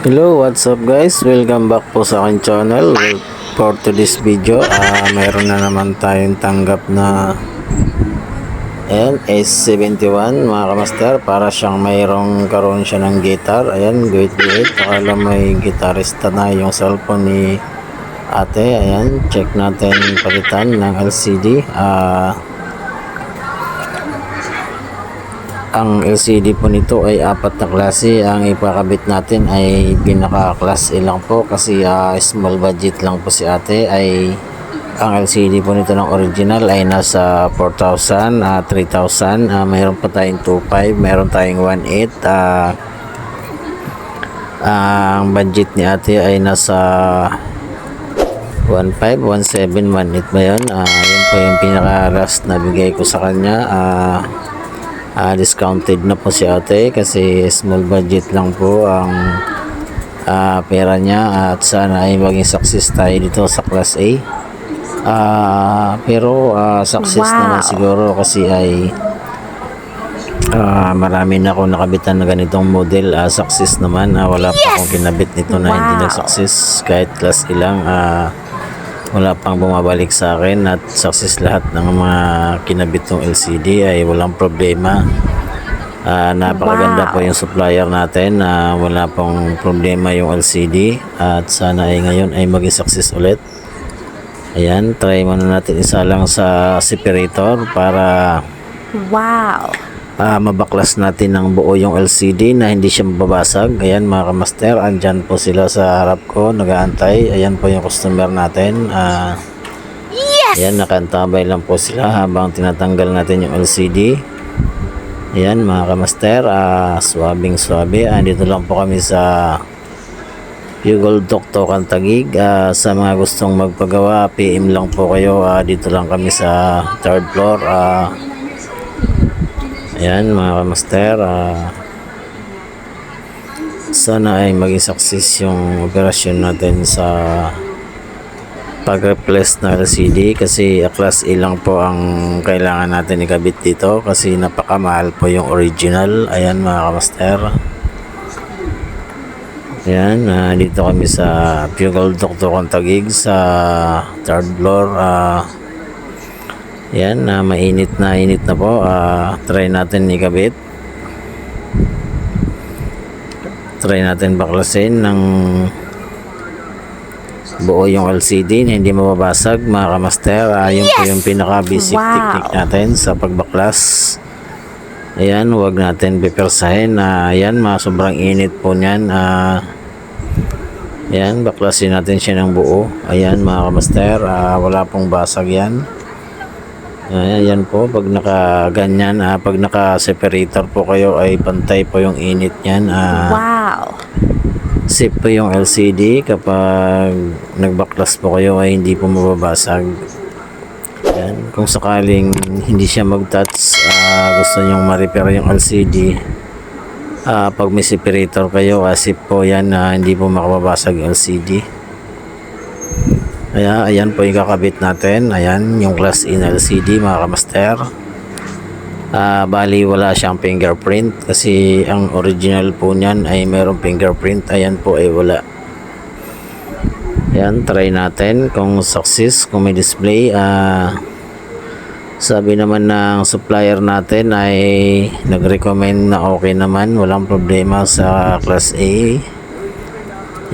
Hello, what's up guys? Welcome back po sa aking channel. For today's video, ah mayroon na naman tayong tanggap na Ayan, S71 mga kamaster. Para siyang mayroong karoon siya ng guitar. Ayan, great great. Akala may gitarista na yung cellphone ni ate. Ayan, check natin palitan ng LCD. Ah... Ang LCD po nito ay apat na klase. Ang ipakabit natin ay pinaka class A lang po kasi ah, small budget lang po si ate ay ang LCD po nito ng original ay nasa 4,000, ah, 3,000, ah, mayroon pa tayong 2,500, mayroon tayong 1,800. ah, ang budget ni ate ay nasa 1.5, 1.7, 1.8 ba yun? Ah, yun po yung pinaka last na bigay ko sa kanya. Ah, ah, discounted na po si ate kasi small budget lang po ang ah, pera niya at sana ay maging success tayo dito sa class A. Ah, pero ah, success Wow. naman siguro kasi ay Ah, marami na ako nakabitan na ganitong model. Ah, success naman. Ah, wala pa akong kinabit nito na hindi Wow. nag-success. Kahit class ilang, ah, wala pang bumabalik sa akin at success lahat ng mga kinabit ng LCD ay walang problema. Ah, napakaganda Wow. po yung supplier natin. Ah, wala pong problema yung LCD at sana ay ngayon ay maging success ulit. Ayan, try muna natin isa lang sa separator para Wow. Ah, mabaklas natin ng buo yung LCD na hindi siya mababasag. Ayan mga kamaster, andyan po sila sa harap ko, nagaantay. Ayan po yung customer natin. Ah, Yes! ayan, nakantabay lang po sila habang tinatanggal natin yung LCD. Ayan mga kamaster, ah, swabing swabe. Andito lang po kami sa Pugol Dokto Kantagig. Ah, sa mga gustong magpagawa, PM lang po kayo. Ah, dito lang kami sa third floor. Ah, Ayan mga kamaster, ah, sana ay maging success yung operasyon natin sa pag-replace na LCD kasi class A lang po ang kailangan natin ikabit dito kasi napakamahal po yung original. Ayan mga kamaster. Ayan, ah, dito kami sa Pugal Dr. Contagig sa third floor. ah, yan, na mainit na init na po. Ah, try natin ikabit. Try natin baklasin ng buo yung LCD na hindi mababasag mga kamaster. Ah, yun po yung pinaka basic Wow. technique natin sa pagbaklas. Ayan, huwag natin pipersahin. Ah, ayan, mga sobrang init po niyan. Ah, ayan, baklasin natin siya ng buo. Ayan mga kamaster, ah, wala pong basag yan. Ayan, yan po, pag naka-ganyan, ah, pag naka-separator po kayo ay pantay po yung init niyan. Ah, Wow. safe po yung LCD kapag nagbaklas po kayo ay hindi po mababasag. Ayan, kung sakaling hindi siya mag-touch, ah, gusto nyong ma-repair yung LCD, ah, pag may separator kayo, ah, safe po yan na hindi po makababasag yung LCD. Kaya ayan po yung kakabit natin. Ayan yung glass in LCD mga kamaster. Ah, bali wala siyang fingerprint kasi ang original po niyan ay mayroong fingerprint. Ayan po ay wala. Ayan, try natin kung success, kung may display. Ah, sabi naman ng supplier natin ay nag-recommend na okay naman, walang problema sa class A.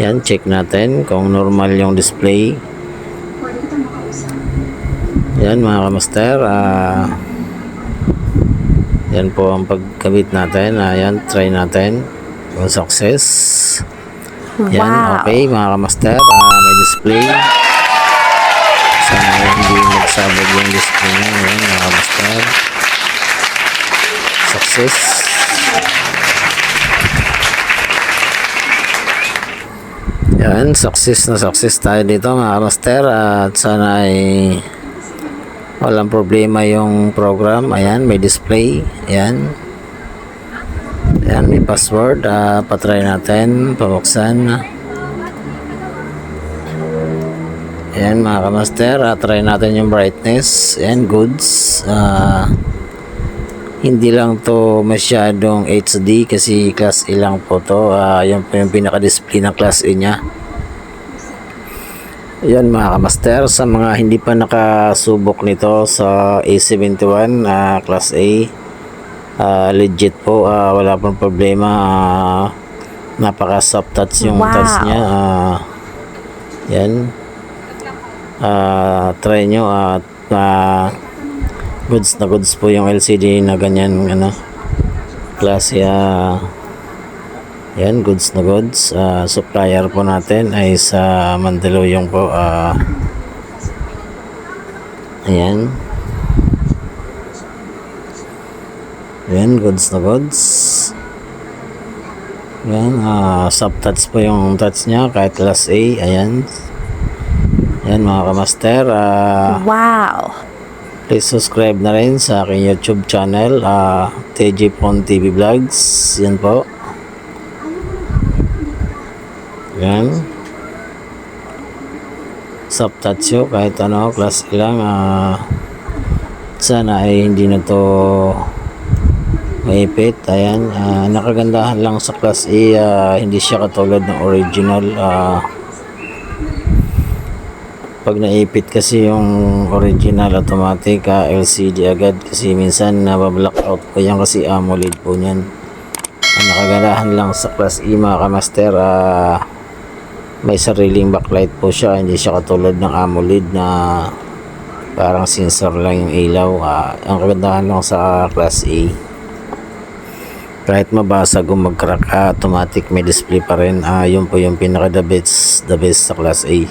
Yan, check natin kung normal yung display. Yan mga kamaster. ah yan po ang pagkabit natin. Ayan, try natin. Kung success. Yan, Wow. okay mga kamaster. ah may display. Sana hindi magsabog yung display niya. Ayan mga kamaster. Success. Yan, success na success tayo dito mga kamaster. At sana ay walang problema yung program. Ayan, may display. Ayan. Ayan, may password. Ah, patry natin. Pabuksan. Ayan, mga kamaster. Ah, try natin yung brightness. Ayan, goods. Ah, Hindi lang to masyadong HD kasi class A lang po to. Ah, yan po yung pinaka-display ng class A niya. Yan mga kamaster, sa mga hindi pa nakasubok nito sa A71 ah, class A, ah, legit po, ah, wala pong problema. ah, napaka soft touch yung Wow. touch niya. ah, yan. Ah, try nyo at ah, goods na goods po yung LCD na ganyan ano klase ah, yan goods na goods Ah, supplier po natin ay sa Mandaluyong po ah, ayan yan goods na goods yan ah, soft touch po yung touch nya kahit class A ayan yan mga kamaster ah, Wow. Please subscribe na rin sa aking YouTube channel, uh, TJ Pon TV Vlogs. Yan po. Yan. Soft touch yun, kahit ano, class lang. ah, sana ay hindi na to maipit. Ayan, ah, nakagandahan lang sa class A. ah, hindi siya katulad ng original. ah, pag naipit kasi yung original automatic ah, LCD agad kasi minsan nabablock out po yan kasi AMOLED po niyan ang nakaganahan lang sa class E mga kamaster ah, may sariling backlight po siya hindi siya katulad ng AMOLED na parang sensor lang yung ilaw. Ah, ang kagandahan lang sa class A. Kahit mabasag o mag-crack ah, automatic may display pa rin. Ah, yun po yung pinaka the best, the best sa class A.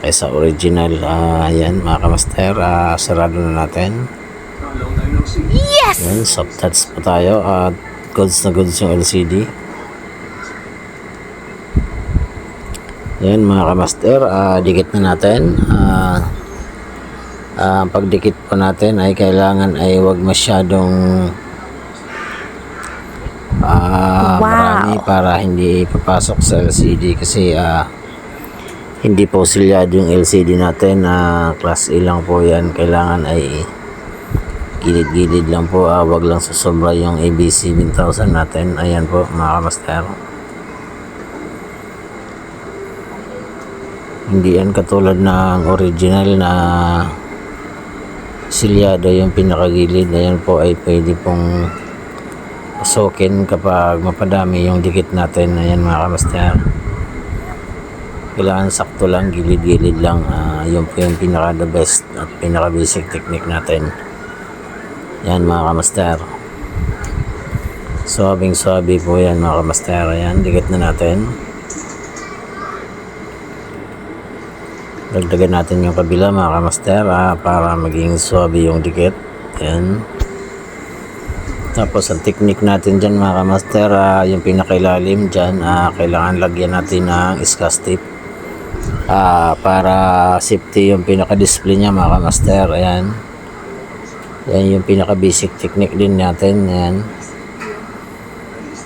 Kaysa original ah yan mga kamaster ah, sarado na natin. Yes! yan soft touch pa tayo at goods na goods yung LCD yan mga kamaster ah, dikit na natin. Ah, ah, pagdikit po natin ay kailangan ay wag masyadong ah, Wow. marami para hindi papasok sa LCD kasi ah, hindi po silyado yung LCD natin. Na class A lang po yan. Kailangan ay gilid-gilid lang po. Ah, wag lang susobra yung ABC 1000 natin. Ayan po mga kamaster hindi yan katulad ng original na silyado yung pinakagilid ayan po ay pwede pong pasukin kapag mapadami yung dikit natin ayan mga kamaster kailangan sakto lang, gilid-gilid lang. Ah, yun po yung pinaka the best at pinaka basic technique natin. Yan mga kamaster. Swabing swabe po yan mga kamaster. Ayan, dikit na natin. Dagdagan natin yung kabila mga kamaster ah, para maging swabe yung dikit. Yan. Tapos ang technique natin dyan mga kamaster, ah, yung pinakailalim dyan, ah, kailangan lagyan natin ng iskas tape. Ah, para safety yung pinaka-display niya mga kamaster. Ayan. Yan yung pinaka-basic technique din natin. Ayan.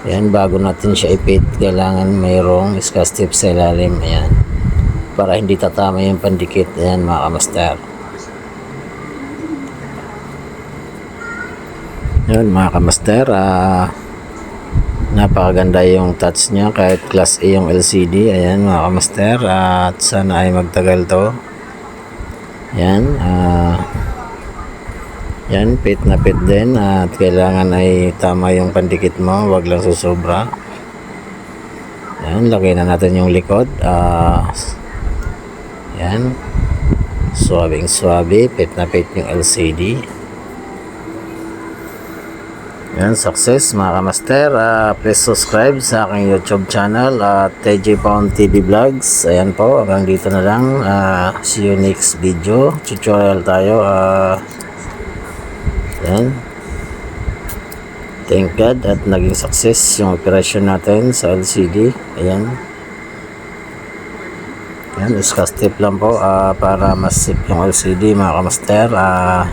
Ayan, bago natin siya ipit, kailangan mayroong iskas tape sa ilalim. Ayan. Para hindi tatama yung pandikit. Ayan mga kamaster. Yun mga kamaster, ah, napakaganda yung touch niya kahit class A yung LCD. Ayan mga kamaster, at sana ay magtagal to. Yan, ah, yan, pit na pit din at kailangan ay tama yung pandikit mo, wag lang susobra. Yan, lagay na natin yung likod. Ah, yan, swabing swabe, pit na pit yung LCD. Yan, success mga kamaster. Ah, please subscribe sa aking YouTube channel at TJ Pound TV Vlogs. Ayan po, hanggang dito na lang. Ah, see you next video. Tutorial tayo. Ah, yan. Thank God at naging success yung operation natin sa LCD. Ayan. Yan, iskas tip lang po ah, para mas safe yung LCD mga kamaster. Ah,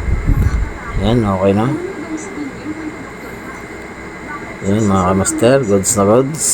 yan, okay na. Yan mga kamaster, goods na goods.